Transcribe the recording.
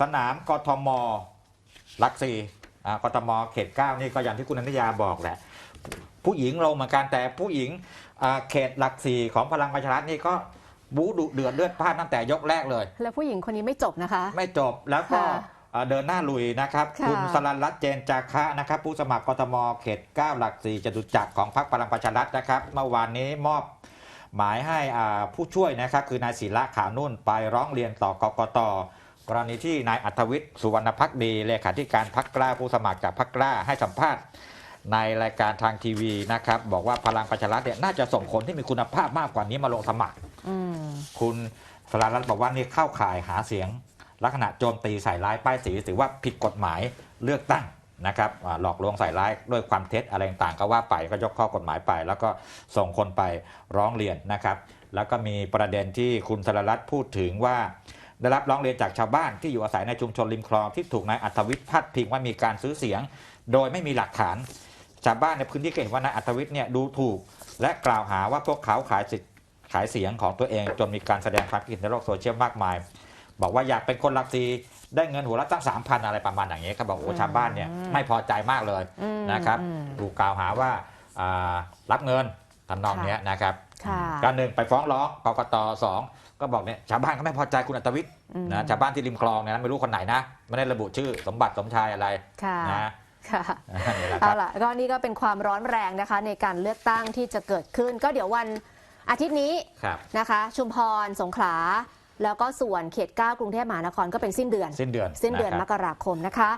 สนามกทมหลักสี่อ่ากทมเขตเก้านี่ก็อย่างที่คุณอนุญาบอกแหละ ผู้หญิงลงเหมือนกันแต่ผู้หญิงอ่าเขตหลักสี่ของพลังประชารัฐนี่ก็บูดุเดือดเลือดพล่านตั้งแต่ยกแรกเลย แล้วผู้หญิงคนนี้ไม่จบนะคะ ไม่จบแล้วก็ค่ะเอ่อเดินหน้าลุยนะครับค่ะณสลันรัตน์เจนจาคะนะครับ ผู้สมัครกทมเขต 9 หลักสี่จตุจักรของพรรคพลังประชารัฐนะครับ เมื่อวานนี้มอบหมายให้อ่าผู้ช่วยนะครับ คือนายศิระขาวนุ่นไปร้องเรียนต่อกกต กรณีที่นายอัธวิทย์สุวรรณพักดีเลขาธิการพรรคกล้าผู้สมัครจากพรรคกล้าให้สัมภาษณ์ในรายการทางทีวีนะครับ บอกว่าพลังประชารัฐเนี่ยน่าจะส่งคนที่มีคุณภาพมากกว่านี้มาลงสมัครอคุณสรารัตน์บอกว่านี่เข้าข่ายหาเสียง ลักษณะโจมตีใส่ร้ายป้ายสีถือว่าผิดกฎหมายเลือกตั้งนะครับหลอกลวงใส่ร้ายด้วยความเท็จอะไรต่างก็ว่าไปก็ยกข้อกฎหมายไป แล้วก็ส่งคนไปร้องเรียนนะครับ แล้วก็มีประเด็นที่คุณสรารัตน์พูดถึงว่า ได้รับร้องเรียนจากชาวบ้านที่อยู่อาศัยในชุมชนริมคลองที่ถูกนายอัธวิทย์พาดพิงว่ามีการซื้อเสียง โดยไม่มีหลักฐาน ชาวบ้านในพื้นที่ก็เห็นว่านายอัธวิทย์เนี่ยดูถูก และกล่าวหาว่าพวกเขาขายสิทธิ์ขายเสียงของตัวเอง จนมีการแสดงความคิดเห็นในโลกโซเชียลมากมาย บอกว่าอยากเป็นคนหลักซีได้เงินหัวละตั้งสามพันอะไรประมาณอย่างนี้เขาบอกโอ้ชาวบ้านเนี่ยไม่พอใจมากเลยอืมนะครับอืมถูกกล่าวหาว่าอ่ารับเงินทำนองเนี้ยนะครับค่ะก็หนึ่งไปฟ้องร้องกกตสอง ก็บอกเนี่ยชาวบ้านก็ไม่พอใจคุณอัตวิทย์อืมนะชาวบ้านที่ริมคลองเนี่ยนะไม่รู้คนไหนนะไม่ได้ระบุชื่อสมบัติสมชายอะไรค่ะนะค่ะนี่แหละคเอารับล่ะก็นี่ก็เป็นความร้อนแรงนะคะ ในการเลือกตั้งที่จะเกิดขึ้น ก็เดี๋ยววันอาทิตย์นี้ครับนะคะ ชุมพรสงขลาแล้วก็ส่วนเขต 9 กรุงเทพมหานครก็เป็นสิ้นเดือน สิ้นเดือนสิ้นเดือนะครับมกราคมนะคะ